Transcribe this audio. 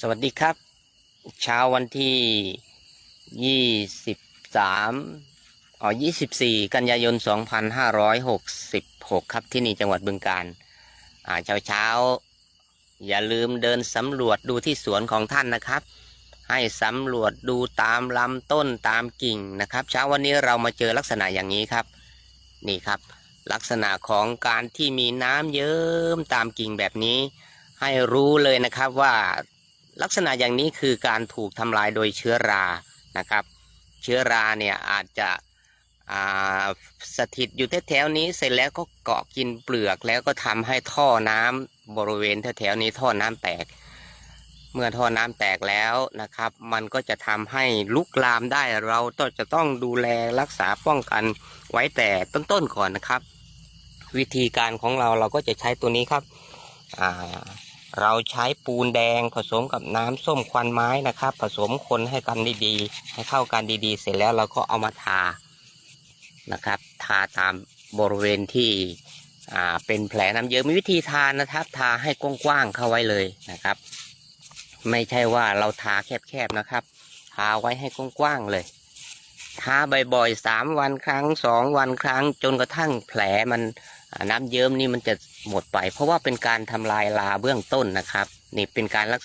สวัสดีครับ เช้าวันที่ยี่สิบสามอ๋อยี่สิบสี่กันยายนสองพันห้าร้อยหกสิบหกครับที่นี่จังหวัดบึงการอ่าเช้าเช้าอย่าลืมเดินสำรวจดูที่สวนของท่านนะครับ ให้สำรวจดูตามลำต้นตามกิ่งนะครับ เช้าวันนี้เรามาเจอลักษณะอย่างนี้ครับ นี่ครับ ลักษณะของการที่มีน้ำเยิ้มตามกิ่งแบบนี้ ให้รู้เลยนะครับว่า ลักษณะอย่างนี้คือการถูกทำลายโดยเชื้อรานะครับ เชื้อราเนี่ยอาจจะสถิตอยู่แถวๆนี้เสร็จแล้วก็เกาะกินเปลือกแล้วก็ทำให้ท่อน้ำบริเวณแถวๆนี้ท่อน้ำแตก เมื่อท่อน้ำแตกแล้วนะครับ มันก็จะทำให้ลุกลามได้เราต้องจะต้องดูแลรักษาป้องกันไว้แต่ต้นๆก่อนนะครับ วิธีการของเราเราก็จะใช้ตัวนี้ครับอ่า เราใช้ปูนแดงผสมกับน้ำส้มควันไม้นะครับ ผสมคนให้กันดีๆ ให้เข้ากันดีๆ เสร็จแล้วเราก็เอามาทานะครับ ทาตามบริเวณที่อ่าเป็นแผลน้ำเยอะมีวิธีทานะครับ ทาให้กว้างๆเข้าไว้เลยนะครับ ไม่ใช่ว่าเราทาแคบๆนะครับ ทาไว้ให้กว้างๆเลย ทาบ่อยๆสามวันครั้งสองวันครั้ง จนกระทั่งแผลมัน น้ำเยิ้มนี่มันจะหมดไป เพราะว่าเป็นการทำลายลาเบื้องต้นนะครับ นี่เป็นการรัก